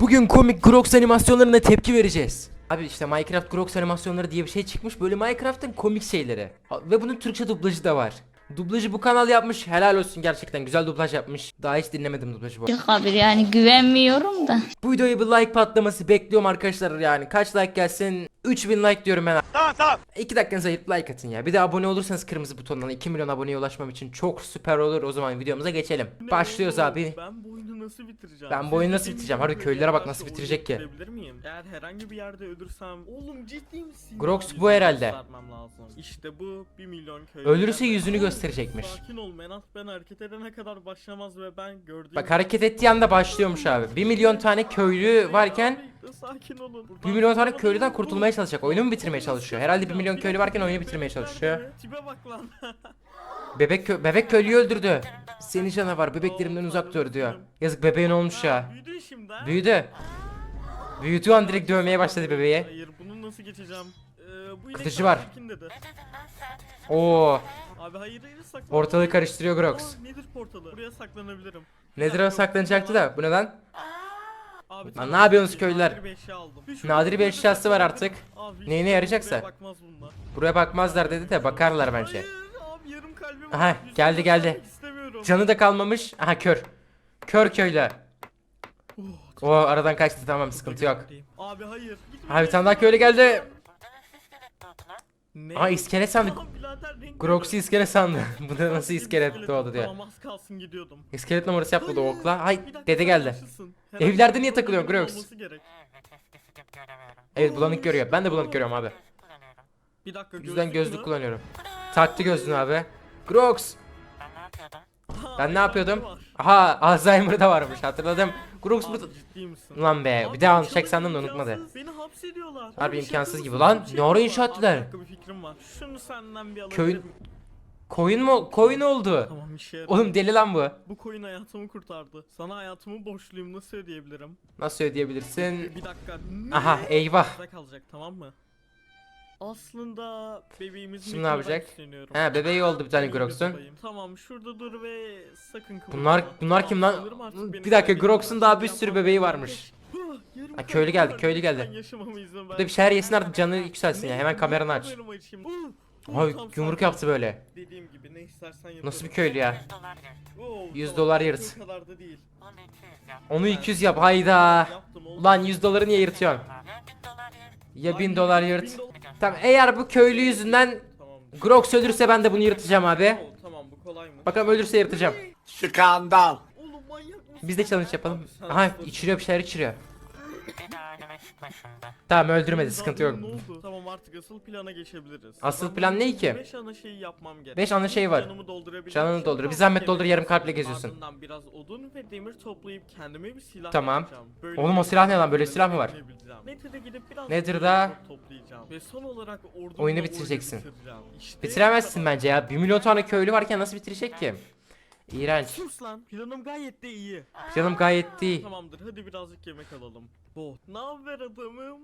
Bugün komik Grox animasyonlarına tepki vereceğiz. Abi işte Minecraft Grox animasyonları diye bir şey çıkmış. Böyle Minecraft'ın komik şeyleri. Ve bunun Türkçe dublajı da var. Dublajı bu kanal yapmış. Helal olsun gerçekten. Güzel dublaj yapmış. Daha hiç dinlemedim dublajı bu. Yok abi yani güvenmiyorum da. Bu videoya bir like patlaması bekliyorum arkadaşlar yani. Kaç like gelsin? 3000 like diyorum ben. Tamam tamam. 2 dakikanızı ayırıp like atın ya. Bir de abone olursanız kırmızı butondan 2 milyon aboneye ulaşmam için çok süper olur. O zaman videomuza geçelim. Başlıyoruz abi. Ben bu oyunu nasıl bitireceğim? Ben bu oyunu nasıl bitireceğim? Harbi köylülere bak nasıl bitirecek ki. bitirebilir miyim? Eğer herhangi bir yerde ölürsem oğlum ciddi misin? Grox bu herhalde. göstermem lazım. İşte bu 1 milyon köylü. Ölürse yüzünü gösterecekmiş. Sakin ol Menat ben hareket edene kadar başlamaz ve ben gördüğüm Bak hareket ettiği anda başlıyormuş abi. 1 milyon tane köylü varken sakin olun. 1 milyon tane köylüden kurtulmaya çalışacak. Oyunu mu bitirmeye çalışıyor? Herhalde 1 milyon köylü varken oyunu bitirmeye çalışıyor. Tipe bak lan. Bebek kö- bebek köylüyü öldürdü. Seni canavar bebeklerimden uzak dur diyor. Yazık bebeğin olmuş ya. Büyüdü şimdi ha. Büyüdü. Büyüdüğü an direkt dövmeye başladı bebeği. Hayır bunu nasıl geçeceğim? Ee, bu inek Kılıcı var. sakin dedi. Oo, Abi hayır hayır saklan. ortalığı karıştırıyor Grox. Aa, nedir portalı? Buraya saklanabilirim. Nedir o saklanacaktı da? Bu ne lan? Abi Lan ne yapıyorsunuz nadir köylüler? bir eşya aldım. Nadir bir eşyası var artık. Abi, Neyine hiç yarayacaksa. buraya Bakmaz bunlar. Buraya bakmazlar dedi de bakarlar bence. Hayır abi yarım kalbim Aha, var. Geldi, geldi. istemiyorum. Canı da kalmamış. Aha kör. Kör köylü. Oh, O aradan kaçtı tamam sıkıntı yok. Abi hayır. Gitme. Abi bir tane daha köylü geldi. Ne? Aa iskelet sandık. Aa, birader, renk görüyor. iskelet sandı. Bu da nasıl iskelet doğdu diyor. Tamam az kalsın gidiyordum. İskelet numarası yapmadı Hayır, okla. Hay bir dakika, dede geldi. Evlerde niye takılıyorsun Grox? olması gerek. Evet bulanık görüyor. Ben de bulanık görüyorum abi. Bir dakika O yüzden gözlük mü? kullanıyorum. Taktı gözlüğünü abi. Grox. Aha, Ben ne yapıyordum? Aha Alzheimer da varmış hatırladım. Abi bu... ciddi misin? Ulan be bir daha imkansız, anlatacak sandım da unutmadı. Beni hapsediyorlar. Harbi imkansız gibi. Lan, ne ara inşa ettiler? Dakika bir fikrim var. Şunu senden bir alabilir Köyün- miyim? Koyun mu? Koyun oldu. Tamam işe yaradı. Oğlum deli lan bu. Bu koyun hayatımı kurtardı. Sana hayatımı borçluyum nasıl ödeyebilirim? Nasıl ödeyebilirsin? Bir dakika. Ne? Aha eyvah. Size kalacak tamam mı? Aslında bebeğimizin Şimdi ne yapacak? He bebeği oldu bir tane Grox'un. Tamam şurada dur ve sakın kıpırdama. Bunlar bunlar kim lan? Bir dakika Grox'un daha bir sürü bebeği varmış. Yarım Ha, köylü geldi, köylü geldi. Burada bir şeyler yesin artık canı yükselsin ya. Hemen kameranı aç. Ay yumruk yaptı böyle. Dediğim gibi ne istersen yaparım. Nasıl bir köylü ya? Oo, 100 tamam, dolar yırt. Onu 200 yap hayda. Ulan 100 doları niye yırtıyorsun? Ya 1000 dolar bin yırt. Tamam eğer bu köylü yüzünden. Grox ölürse ben de bunu yırtacağım abi. Tamam bu kolay mı? Bakalım ölürse yırtacağım. Skandal. Oğlum manyak mısın? Biz de challenge yapalım. Aha içiriyor bir şeyler içiriyor. Tamam öldürmedi sıkıntı yok. Oldu? Tamam artık asıl plana geçebiliriz. Asıl plan ne ki? 5 ana şeyi yapmam gerek. 5 ana şey var. Canımı doldurabilmek Canını doldur. Bir zahmet doldur yarım kalple geziyorsun. Ardından biraz odun ve demir toplayıp kendime bir silah Tamam. yapacağım. Oğlum o silah ne lan? Böyle silah mı var? Nether'a gidip biraz Nether'da- toplayacağım. Ve son olarak ordumla Oyunu bitireceksin. bitireceğim. İşte Bitiremezsin bence ya. 1 milyon tane köylü varken nasıl bitirecek ki? İğrenç. Sus lan. Planım gayet de iyi. Canım gayet iyi. Tamamdır hadi birazcık yemek alalım. Bot. Ne haber adamım?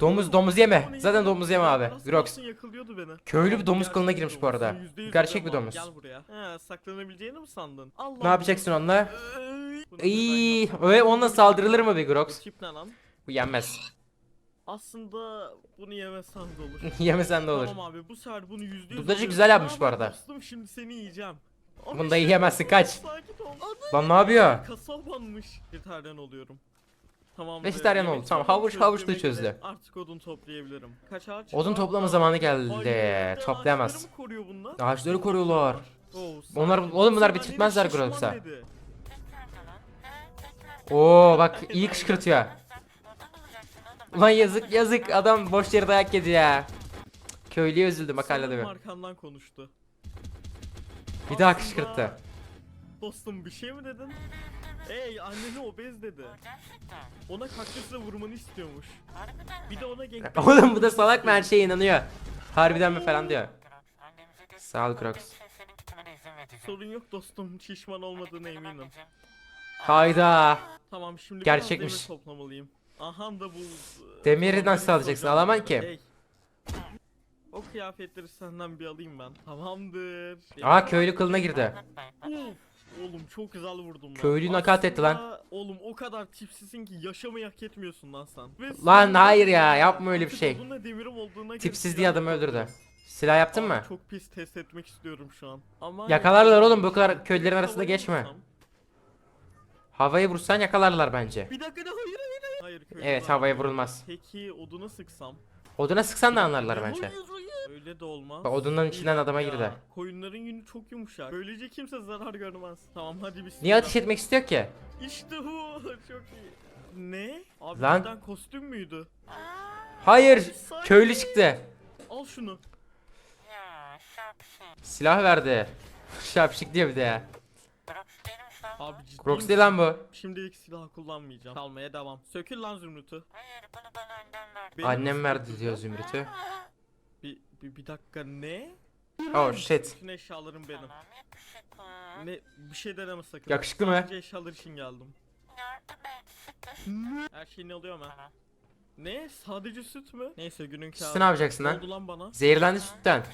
Domuz domuz yeme. Zaten domuz yeme abi. Grox. kalsın yakalıyordu beni. Köylü bir domuz bir girmiş bu arada. Gerçek bir domuz. Gel buraya. He saklanabileceğini mi sandın? Allah Ne yapacaksın onunla? Bunu İyi. Öyle onunla saldırılır mı bir Grox? ne lan? Bu yenmez. Aslında bunu yemesen de olur. Yemesen de olur. Tamam abi bu sefer bunu yüzde yüz Dublajı alıyorum. güzel yapmış bu arada. Dostum şimdi seni yiyeceğim. Abi Bunu da yiyemezsin, kaç. Sakin ol. Lan ne yapıyor? Kasabanmış. Vejetaryen oluyorum. Tamam. Vejetaryen oldu, tamam. Havuç- havuç da çözdü. Artık odun toplayabilirim. Kaç ağaç? Odun toplama zamanı geldi. ağaçları Toplayamaz. mı koruyor bunlar? Ağaçları koruyorlar. Oo, Onlar- oğlum bunlar Sen şişman dedi. Oo bak iyi kışkırtıyor. Ulan yazık yazık adam boş yere dayak yedi ya. Köylüye üzüldüm bak hala Sanırım mi? arkandan konuştu. Bir daha kışkırttı. Dostum bir şey mi dedin? Ey anneni obez dedi. Ona kaktüsle vurmanı istiyormuş. Bir de ona gangbang Oğlum bu da salak mı her şeye inanıyor. Harbiden mi falan diyor. Sağ ol Crocs. Sorun yok dostum. Şişman olmadığına eminim. Hayda. Tamam şimdi Gerçekmiş. biraz demir toplamalıyım. Aha da bu... Demiri Tamam, nasıl alacaksın? Alamam ki. Ey. O kıyafetleri senden bir alayım ben. Tamamdır. Aa köylü kılına girdi. Uf, Oğlum çok güzel vurdum lan. Köylüyü nakat etti lan. Oğlum o kadar tipsizsin ki yaşamayı hak etmiyorsun lan sen. Ve Lan hayır ya, yapma öyle bir şey. odunla demirim olduğuna göre Tipsiz silah diye adamı yapabilirim. öldürdü. Silah yaptın Abi mı? Çok pis test etmek istiyorum şu an. Ama Yakalarlar oğlum bu kadar köylülerin arasında Havayı geçme. vursam- Havayı vursan yakalarlar bence. Bir dakika da hayır hayır hayır. Hayır Evet havaya vurulmaz. Peki oduna sıksam? Oduna sıksan da anlarlar bence. Hayır hayır. Öyle de olmaz. Bak, odunların içinden adama dakika. girdi. Koyunların yünü çok yumuşak. Böylece kimse zarar görmez. Tamam hadi bismillah. Niye ateş etmek istiyor ki? İşte bu. Çok iyi. Ne? Abi Lan. cidden kostüm müydü? Hayır. Köylü çıktı. Al şunu. Silah verdi. Şapşik diyor bir de ya. Abi ciddi Crocs misin? değil lan bu. Şimdilik silah kullanmayacağım. Kalmaya devam. Sökül lan zümrütü. Hayır bunu bana annem verdi. Benim Annem verdi diyor Zümrüt'ü. Bir, bir, dakika ne? Oh shit. Bütün eşyalarım benim. Tamam yakışıklı. Ne bir şey deneme sakın. Yakışıklı mı? Sadece eşyalar için geldim. Yardım et. Her şeyini alıyorum ha. Tamam. Ne? Sadece süt mü? Neyse günün kârı. Sütü ne yapacaksın lan? oldu lan bana? Zehirlendi sütten.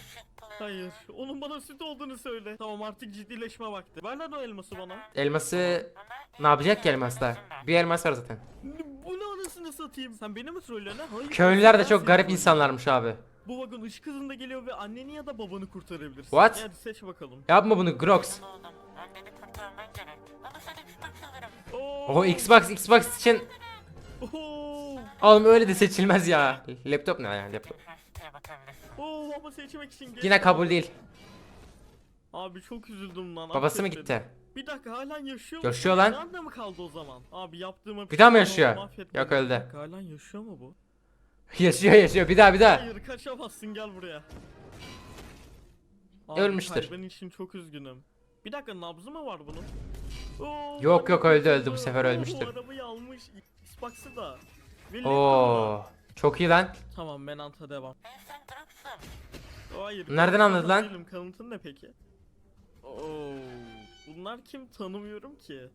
Hayır. Onun bana süt olduğunu söyle. Tamam artık ciddileşme vakti. Ver lan o elması bana. Elması ne yapacak ki elmasla? Bir elmas var zaten. Bu ne anasını satayım? Sen beni mi trollüyorsun ha? Hayır. Köylüler de çok garip insanlarmış abi. Bu vagon ışık hızında geliyor ve anneni ya da babanı kurtarabilirsin. What? Hadi seç bakalım. Yapma bunu Grox. O Xbox Xbox için Oo. oğlum öyle de seçilmez ya. Laptop ne yani laptop. Oo ama seçmek için geç Yine kabul değil. Abi çok üzüldüm lan. Babası mı gitti? Bir dakika halen yaşıyor mu? Yaşıyor lan. Nerede mi kaldı o zaman? Abi yaptığıma Bir daha mı yaşıyor? Yok, öldü. Halen yaşıyor mu bu? Yaşıyor yaşıyor bir daha bir daha. Hayır kaçamazsın gel buraya. Abi, Ölmüştür. kaybın için çok üzgünüm. Bir dakika nabzı mı var bunun? Oo, Yok, yok, öldü, öldü. Bu sefer Oo, ölmüştür. arabayı almış. Xbox'ı da. Oo çok iyi lan. Tamam Menant'a devam. Ben sen Drox'um. Hayır. Nereden ben anladı lan? değilim. Kanıtın ne peki? Oo, bunlar kim tanımıyorum ki.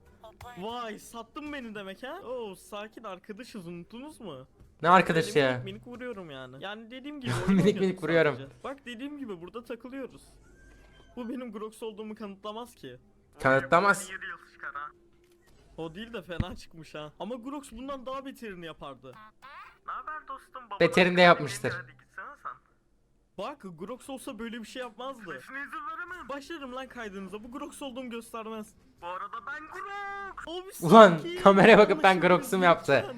Vay sattın beni demek ha? Oo sakin arkadaşız unuttunuz mu? Ne arkadaş ya. Minik minik vuruyorum yani. Yani dediğim gibi. Minik minik vuruyorum. sadece. Bak dediğim gibi burada takılıyoruz. Bu benim Grox olduğumu kanıtlamaz ki. Kanıtlamaz. O değil de fena çıkmış ha. Ama Grox bundan daha beterini yapardı. Ne haber dostum? Babadan Beterini de yapmıştır. Bak Grox olsa böyle bir şey yapmazdı. Başlarım lan kaydınıza. Bu Grox olduğumu göstermez. Bu arada ben Grox. Abi Ulan, kameraya bakıp ben Grox'um yaptı.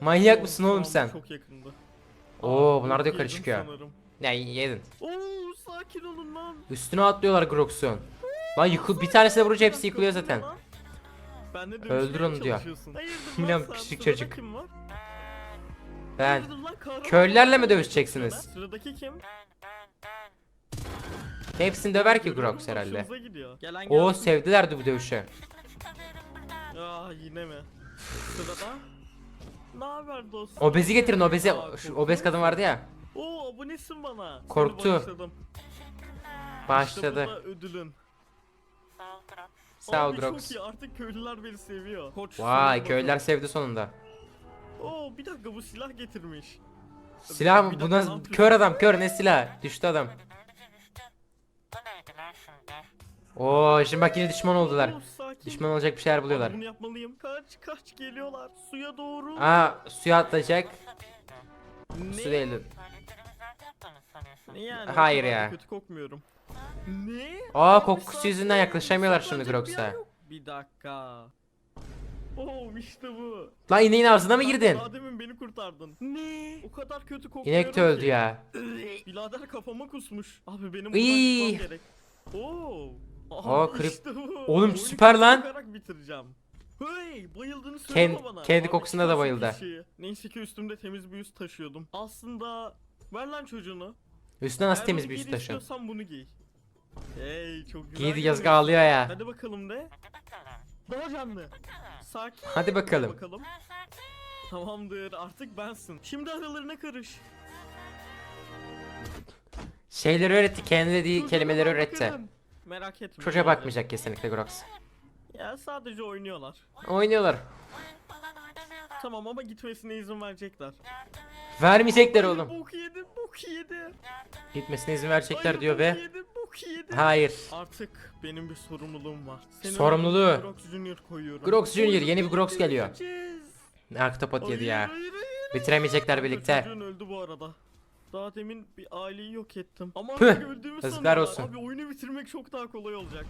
Manyak mısın oğlum sen? Çok yakındı. Oo Aa, bunlar da yedim yukarı çıkıyor. sanırım. Ne yedin. Oo sakin olun lan. Üstüne atlıyorlar Grox'un. Lan yıkıl bir tanesine vurunca hepsi yıkılıyor zaten. Ben de Öldür onu diyor. çalışıyorsun. Hayırdır lan sen? küçük Sırada çocuk. Kim var? Ben. Hayırdır lan, kahraman Köylülerle mi dövüşeceksiniz? Sıradaki kim? Hepsini döver ki Grox herhalde. hoşunuza gidiyor. Gelen Oo bu dövüşü. Buradan. Aa yine mi? Sırada. Ne haber dostum? Obezi getirin obezi. Aa, Şu obez kadın vardı ya. Oo abonesin bana. Seni Korktu. bağışladım. İşte Başladı. da ödülün. Sağ ol Abi Grox. Çok iyi artık köylüler beni seviyor. Koç Vay köylüler sevdi sonunda. Oo bir dakika bu silah getirmiş. Silah mı? Bu nasıl? Kör adam kör ne silah? Düştü adam. Beni öylece düştün. Bu neydi lan şimdi? Oo şimdi bak yine düşman oldular. Sakin. Düşman olacak bir şeyler Abi buluyorlar. Bunu yapmalıyım. Kaç kaç geliyorlar. Suya doğru. Aa suya atlayacak. Ne? Su? Ne yani? O Hayır kadar da ya. Kötü kokmuyorum. Ne? Aa Abi kokusu sakin, yüzünden yaklaşamıyorlar şimdi saklanacak bir yer Grox'a. yok. Bir dakika. Oo işte bu. Lan ineğin ağzına mı girdin? Daha demin beni kurtardın. Ne? O kadar kötü kokuyorum İnek de öldü ki. ya. Birader kafama kusmuş. Abi benim buradan çıkmam gerek. Oo. Aa, krip- işte bu. Oğlum, Oyunu süper lan. bitireceğim. Hey bayıldığını söyleme Kend- bana. kendi Abi, kokusuna da bayıldı. kişiyi. Neyse ki üstümde temiz bir üst taşıyordum. Aslında ver lan çocuğunu. Üstüne nasıl Eğer temiz bunu bir üst giydi taşın? istiyorsan bunu giy. Hey çok güzel. Giydi yazık görünüyorsun. ağlıyor ya. Hadi bakalım de. Daha canlı. Sakin. Hadi bakalım. bakalım. Tamamdır artık bensin. Şimdi aralarına karış. Şeyleri öğretti kendi dediği Çocuğuna kelimeleri bak öğretti. bakalım. Merak etme. Çocuğa bakmayacak kesinlikle Grox. Ya sadece oynuyorlar. Oynuyorlar. Tamam ama gitmesine izin verecekler. Vermeyecekler oğlum. Bok yedi, bok yedi. Gitmesine izin verecekler Hayır, diyor bok ve yedi, bok çok iyiydi. Hayır. Artık benim bir sorumluluğum var. Senin Sorumluluğu. Grox Junior koyuyorum. Grox Junior, yeni bir Grox geliyor. bitireceğiz. Aktopot yedi Hayır, ya. hayır, hayır. Bitiremeyecekler Kanka birlikte. Çocuğun öldü bu arada. Daha demin bir aileyi yok ettim. Ama Püh, öldüğümü yazıklar sanıyorlar. olsun. Abi oyunu bitirmek çok daha kolay olacak.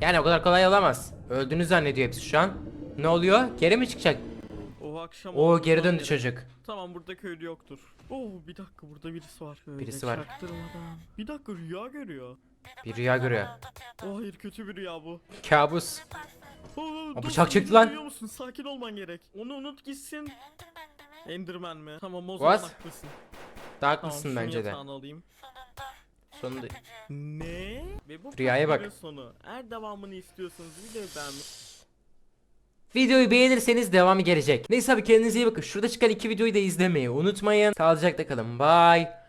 Yani o kadar kolay olamaz. Öldüğünü zannediyor hepsi şu an. Ne oluyor? Geri mi çıkacak? O akşam Oo geri döndü beri- çocuk. Tamam burada köylü yoktur. Oo bir dakika burada birisi var. Şöyle Birisi var. çaktırmadan. Bir dakika rüya görüyor. Bir rüya görüyor. Oh hayır kötü bir rüya bu. Kabus. Oo, Aa, dostum, bıçak çekti lan. duyuyor musun? Sakin olman gerek. Onu unut gitsin. Enderman mi? Tamam o zaman What? haklısın. Daha Tamam haklısın şunu bence de. alayım. Sonunda. Ne? Ve bu Rüyaya bak. sonu. Eğer devamını istiyorsanız videoyu beğenmeyi Videoyu beğenirseniz devamı gelecek. Neyse abi kendinize iyi bakın. Şurada çıkan iki videoyu da izlemeyi unutmayın. Sağlıcakla kalın. Bye.